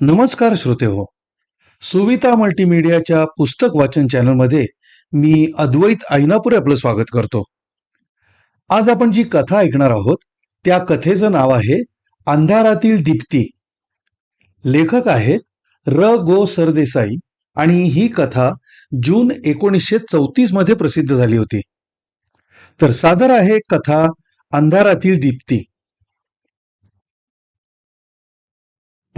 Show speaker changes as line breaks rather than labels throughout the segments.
नमस्कार श्रोते हो. सुविता मल्टीमीडियाच्या पुस्तक वाचन चॅनलमध्ये मी अद्वैत ऐनापुरे आपलं स्वागत करतो. आज आपण जी कथा ऐकणार आहोत त्या कथेचं नाव आहे अंधारातील दीप्ती. लेखक आहेत र. गो. सरदेसाई आणि ही कथा जून एकोणीसशे चौतीसमध्ये प्रसिद्ध झाली होती. तर सादर आहे कथा अंधारातील दीप्ती.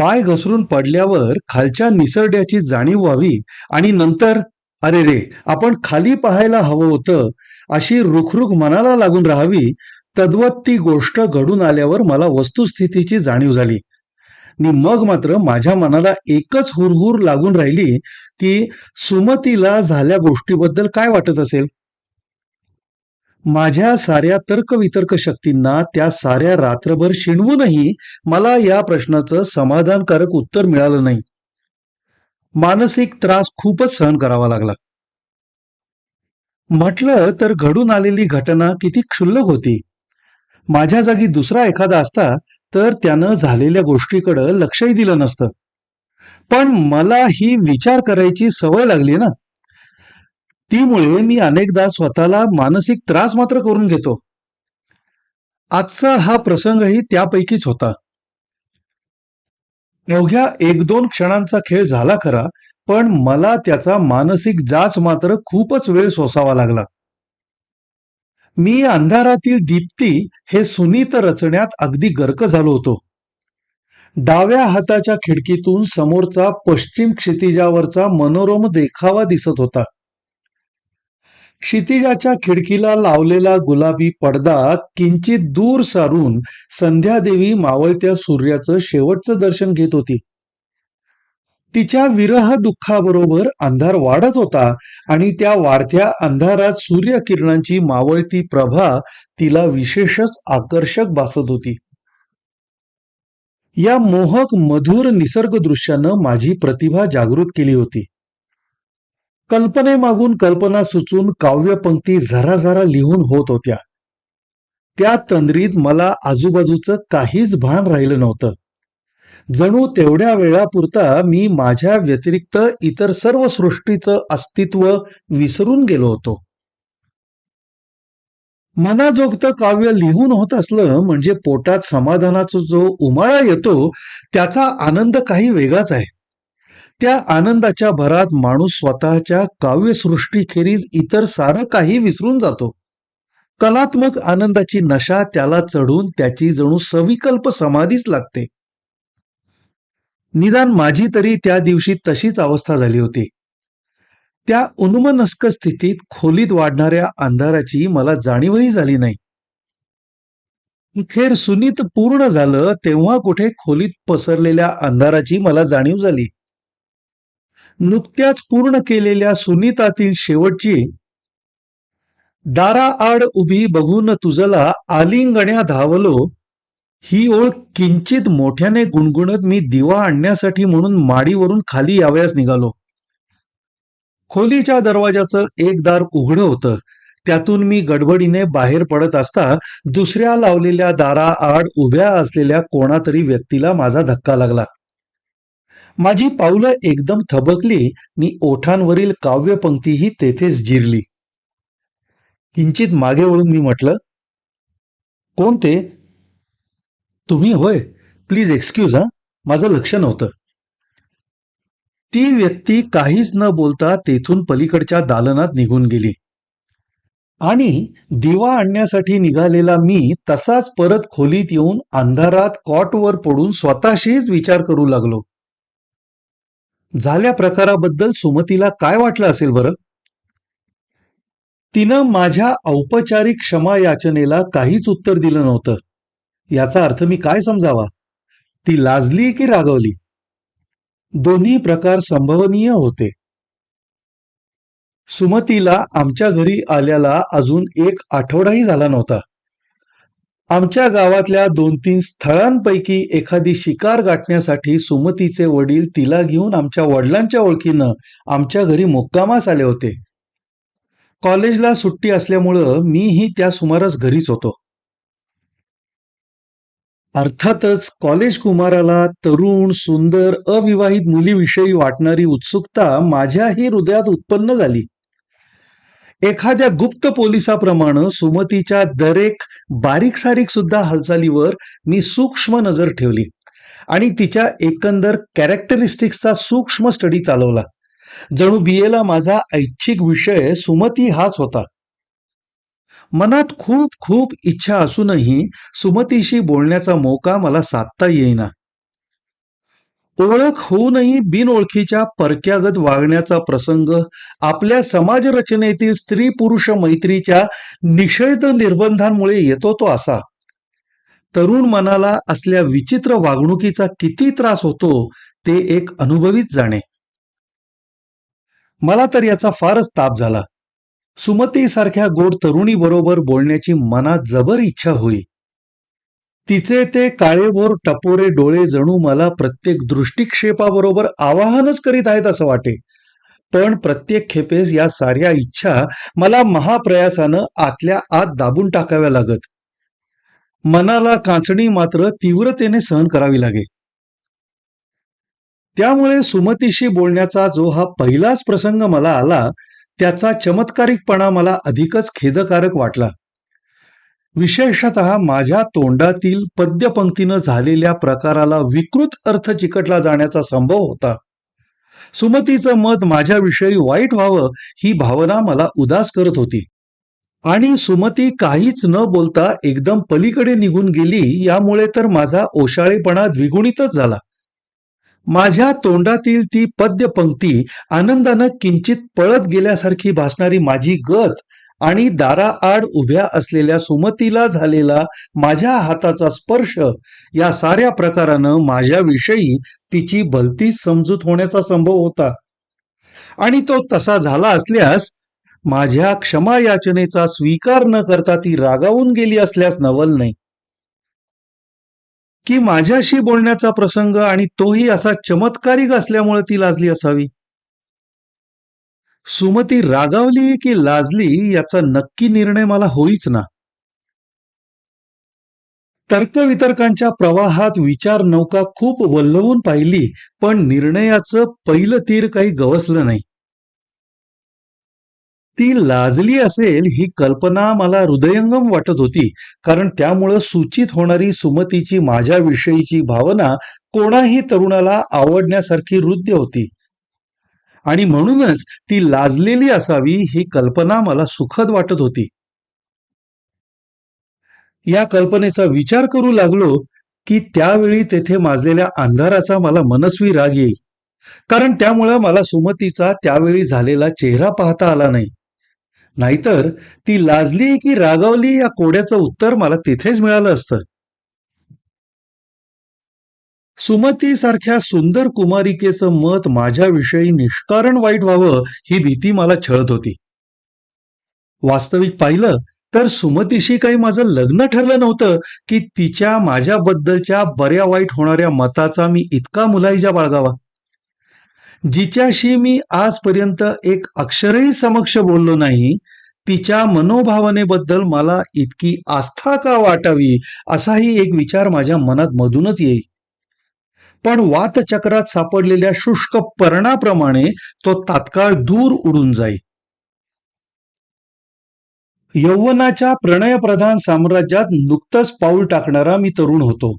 पाय घसरून पडल्यावर खालच्या निसरड्याची जाणीव व्हावी आणि नंतर अरे रे आपण खाली पाहायला हवं होतं अशी रुखरुख मनाला लागून राहावी तद्वत ती गोष्ट घडून आल्यावर मला वस्तुस्थितीची जाणीव झाली. आणि मग मात्र माझ्या मनाला एकच हुरहुर लागून राहिली की सुमतीला झाल्या गोष्टीबद्दल काय वाटत असेल? माझ्या साऱ्या तर्कवितर्क शक्तींना त्या साऱ्या रात्रभर शिणवूनही मला या प्रश्नाचं समाधानकारक उत्तर मिळालं नाही. मानसिक त्रास खूपच सहन करावा लागला. म्हटलं तर घडून आलेली घटना किती क्षुल्लक होती. माझ्या जागी दुसरा एखादा असता तर त्यानं झालेल्या गोष्टीकडं लक्षही दिलं नसतं. पण मला ही विचार करायची सवय लागली ना. तीमुळे मी अनेकदा स्वतःला मानसिक त्रास मात्र करून घेतो. आजचा हा प्रसंगही त्यापैकीच होता. अवघ्या एक दोन क्षणांचा खेळ झाला खरा पण मला त्याचा मानसिक जाच मात्र खूपच वेळ सोसावा लागला. मी अंधारातील दीप्ती हे सुनीत रचण्यात अगदी गर्क झालो होतो. डाव्या हाताच्या खिडकीतून समोरचा पश्चिम क्षितिजावरचा मनोरम देखावा दिसत होता. क्षितिजाच्या खिडकीला लावलेला गुलाबी पडदा किंचित दूर सारून संध्यादेवी मावळत्या सूर्याचं शेवटचं दर्शन घेत होती. तिच्या विरह दुःखाबरोबर अंधार वाढत होता आणि त्या वाढत्या अंधारात सूर्यकिरणांची मावळती प्रभा तिला विशेषच आकर्षक भासत होती. या मोहक मधुर निसर्ग दृश्यानं माझी प्रतिभा जागृत केली होती. कल्पनेमागून कल्पना सुचून काव्यपंक्ती झरा झरा लिहून होत होत्या. त्या तंद्रीत मला आजूबाजूचं काहीच भान राहिलं नव्हतं. जणू तेवढ्या वेळापुरता मी माझ्या व्यतिरिक्त इतर सर्व सृष्टीचं अस्तित्व विसरून गेलो होतो. मनाजोगत काव्य लिहून होत असलं म्हणजे पोटात समाधानाचा जो उमाळा येतो त्याचा आनंद काही वेगळाच आहे. त्या आनंदाच्या भरात माणूस स्वतःच्या काव्यसृष्टीखेरीज इतर सारं काही विसरून जातो. कलात्मक आनंदाची नशा त्याला चढून त्याची जणू सविकल्प समाधीच लागते. निदान माझी तरी त्या दिवशी तशीच अवस्था झाली होती. त्या उन्मनस्क स्थितीत खोलीत वाढणाऱ्या अंधाराची मला जाणीवही झाली नाही. खेर सुनीत पूर्ण झालं तेव्हा कुठे खोलीत पसरलेल्या अंधाराची मला जाणीव झाली. नुकत्याच पूर्ण केलेल्या सुनीतातील शेवटची दाराआड उभी बघून तुझला आलिंगण्या धावलो. ही ओळ किंचित मोठ्याने गुणगुणत मी दिवा आणण्यासाठी म्हणून माडीवरून खाली यावयास निघालो. खोलीच्या दरवाजाचं एक दार उघडं होतं. त्यातून मी गडबडीने बाहेर पडत असता दुसऱ्या लावलेल्या दाराआड उभ्या असलेल्या कोणातरी व्यक्तीला माझा धक्का लागला. माझी पावलं एकदम थबकली मी ओठांवरील काव्यपंक्तीही तेथेच जिरली. किंचित मागे वळून मी म्हटलं कोण ते? तुम्ही होय प्लीज एक्सक्यूज हा माझं लक्ष नव्हतं. ती व्यक्ती काहीच न बोलता तेथून पलीकडच्या दालनात निघून गेली. आणि दिवा आणण्यासाठी निघालेला मी तसाच परत खोलीत येऊन अंधारात कॉटवर पडून स्वतःशीच विचार करू लागलो. झाल्या प्रकाराबद्दल सुमतीला काय वाटलं असेल बरं? तिनं माझ्या औपचारिक क्षमा याचनेला काहीच उत्तर दिलं नव्हतं. याचा अर्थ मी काय समजावा? ती लाजली की रागवली? दोन्ही प्रकार संभवनीय होते. सुमतीला आमच्या घरी आल्याला अजून एक आठवडाही झाला नव्हता. आमच्या गावातल्या दोन तीन स्थळांपैकी एखादी शिकार गाठण्यासाठी सुमतीचे वडील तिला घेऊन आमच्या वडिलांच्या ओळखीनं आमच्या घरी मुक्कामास आले होते. कॉलेजला सुट्टी असल्यामुळं मीही त्या सुमारास घरीच होतो. अर्थातच कॉलेज कुमाराला तरुण सुंदर अविवाहित मुलीविषयी वाटणारी उत्सुकता माझ्याही हृदयात उत्पन्न झाली. एखाद्या गुप्त पोलिसाप्रमाणे सुमतीच्या दरेक बारीक सारीक सुद्धा हालचालीवर मी सूक्ष्म नजर ठेवली आणि तिच्या एकंदर कॅरेक्टरिस्टिक्सचा सूक्ष्म स्टडी चालवला. जणू बीएला माझा ऐच्छिक विषय सुमती हाच होता. मनात खूप खूप इच्छा असूनही सुमतीशी बोलण्याचा मोका मला साधता येईना. ओळख होऊनही बिनओळखीच्या परक्यागत वागण्याचा प्रसंग आपल्या समाजरचनेतील स्त्री पुरुष मैत्रीच्या निषेध निर्बंधांमुळे येतो तो असा. तरुण मनाला असल्या विचित्र वागणुकीचा किती त्रास होतो ते एक अनुभवीत जाणे. मला तर याचा फारच ताप झाला. सुमतीसारख्या गोड तरुणी बरोबर बोलण्याची मनात जबर इच्छा होई. तिचे ते काळेभोर टपोरे डोळे जणू मला प्रत्येक दृष्टिक्षेपाबरोबर आवाहनच करीत आहेत असं वाटे. पण प्रत्येक खेपेस या साऱ्या इच्छा मला महाप्रयासानं आतल्या आत दाबून टाकाव्या लागत. मनाला काचणी मात्र तीव्रतेने सहन करावी लागे. त्यामुळे सुमतीशी बोलण्याचा जो हा पहिलाच प्रसंग मला आला त्याचा चमत्कारिकपणा मला अधिकच खेदकारक वाटला. विशेषत माझ्या तोंडातील पद्यपंक्तीनं झालेल्या प्रकाराला विकृत अर्थ चिकटला जाण्याचा संभव होता. सुमतीचं मत माझ्याविषयी वाईट व्हावं ही भावना मला उदास करत होती. आणि सुमती काहीच न बोलता एकदम पलीकडे निघून गेली यामुळे तर माझा ओशाळेपणा द्विगुणितच झाला. माझ्या तोंडातील ती पद्यपंक्ती आनंदानं किंचित पळत गेल्यासारखी भासणारी माझी गत आणि दाराआड उभ्या असलेल्या सुमतीला झालेला माझ्या हाताचा स्पर्श या साऱ्या प्रकारानं माझ्याविषयी तिची भलतीच समजूत होण्याचा संभव होता. आणि तो तसा झाला असल्यास माझ्या क्षमा याचनेचा स्वीकार न करता ती रागावून गेली असल्यास नवल नाही. की माझ्याशी बोलण्याचा प्रसंग आणि तोही असा चमत्कारिक असल्यामुळे ती लाजली असावी? सुमती रागावली की लाजली याचा नक्की निर्णय मला होईच ना. तर्कवितर्कांच्या प्रवाहात विचार नौका खूप वल्लवून पाहिली पण निर्णयाचं पहिलं तीर काही गवसलं नाही. ती लाजली असेल ही कल्पना मला हृदयंगम वाटत होती कारण त्यामुळं सूचित होणारी सुमतीची माझ्याविषयीची भावना कोणाही तरुणाला आवडण्यासारखी हृदय होती. आणि म्हणूनच ती लाजलेली असावी ही कल्पना मला सुखद वाटत होती. या कल्पनेचा विचार करू लागलो की त्यावेळी तेथे माजलेल्या अंधाराचा मला मनस्वी राग येई कारण त्यामुळं मला सुमतीचा त्यावेळी झालेला चेहरा पाहता आला नाही. नाहीतर ती लाजली की रागावली या कोड्याचं उत्तर मला तिथेच मिळालं असतं. सुमतीसारख्या सुंदर कुमारिकेचं मत माझ्याविषयी निष्कारण वाईट व्हावं ही भीती मला छळत होती. वास्तविक पाहिलं तर सुमतीशी काही माझं लग्न ठरलं नव्हतं की तिच्या माझ्याबद्दलच्या बऱ्या वाईट होणाऱ्या मताचा मी इतका मुलाहिजा बाळगावा. जिच्याशी मी आजपर्यंत एक अक्षरही समक्ष बोललो नाही तिच्या मनोभावनेबद्दल मला इतकी आस्था का वाटावी असाही एक विचार माझ्या मनात मधूनच येईल पण वातचक्रात सापडलेल्या शुष्क पर्णाप्रमाणे तो तात्काळ दूर उडून जाई. यौवनाच्या प्रणयप्रधान साम्राज्यात नुकतंच पाऊल टाकणारा मी तरुण होतो.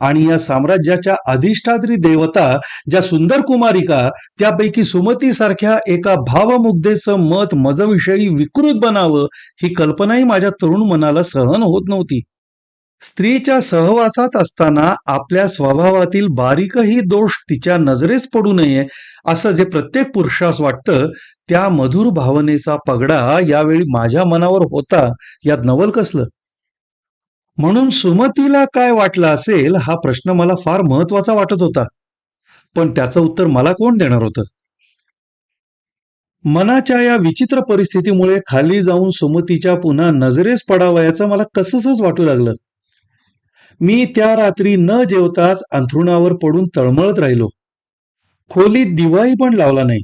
आणि या साम्राज्याच्या अधिष्ठात्री देवता ज्या सुंदर कुमारिका त्यापैकी सुमतीसारख्या एका भावमुग्धेचं मत मजविषयी विकृत बनावं ही कल्पनाही माझ्या तरुण मनाला सहन होत नव्हती. स्त्रीच्या सहवासात असताना आपल्या स्वभावातील बारीकही दोष तिच्या नजरेस पडू नये असं जे प्रत्येक पुरुषास वाटतं त्या मधुर भावनेचा पगडा यावेळी माझ्या मनावर होता यात नवल कसलं? म्हणून सुमतीला काय वाटलं असेल हा प्रश्न मला फार महत्त्वाचा वाटत होता. पण त्याचं उत्तर मला कोण देणार होतं? मनाच्या या विचित्र परिस्थितीमुळे खाली जाऊन सुमतीच्या पुन्हा नजरेस पडावयाचं मला कसंच वाटू लागलं. मी त्या रात्री न जेवताच अंथरुणावर पडून तळमळत राहिलो. खोलीत दिवाही पण लावला नाही.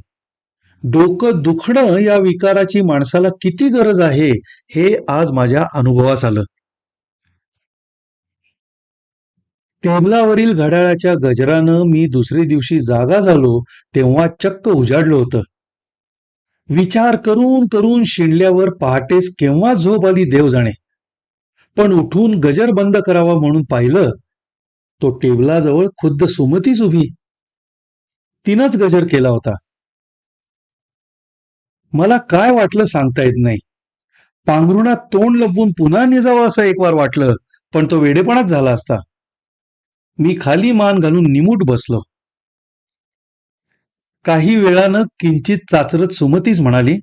डोकं दुखणं या विकाराची माणसाला किती गरज आहे हे आज माझ्या अनुभवास आलं. टेबलावरील घड्याळाच्या गजरानं मी दुसरे दिवशी जागा झालो तेव्हा चक्क उजाडलं होतं. विचार करून करून शिणल्यावर पहाटेस केव्हा झोप आली देव जाणे. पण उठून गजर बंद करावा म्हणून पाहिलं तो टेबलाजवळ खुद्द सुमतीच उभी. तिनंच गजर केला होता. मला काय वाटलं सांगता येत नाही. पांघरुणात तोंड लपवून पुन्हा निजावं असं एक वार वाटलं पण तो वेडेपणाच झाला असता. मी खाली मान घालून निमूट बसलो. काही वेळानं किंचित चाचरत सुमतीच म्हणाली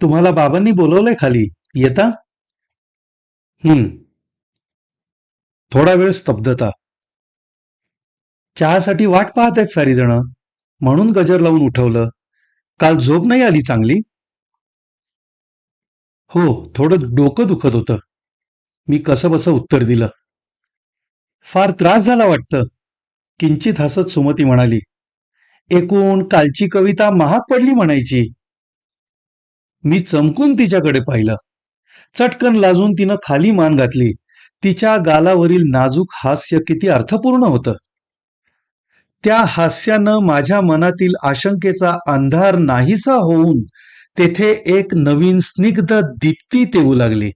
तुम्हाला बाबांनी बोलवलंय खाली येता? हम्म. थोडा वेळ स्तब्धता. चहासाठी वाट पाहत आहेत सारी जण म्हणून गजर लावून उठवलं. काल झोप नाही आली चांगली? हो थोडं डोकं दुखत होतं. मी कसं बसं उत्तर दिलं. फार त्रास झाला वाटतं. किंचित हसत सुमती म्हणाली. एकूण कालची कविता महाग पडली म्हणायची. मी चमकून तिच्याकडे पाहिलं. चटकन लाजून तिनं खाली मान घातली. तिच्या गालावरील नाजूक हास्य किती अर्थपूर्ण होतं. त्या हास्यानं माझ्या मनातील आशंकेचा अंधार नाहीसा होऊन तेथे एक नवीन स्निग्ध दीप्ती तेवू लागली.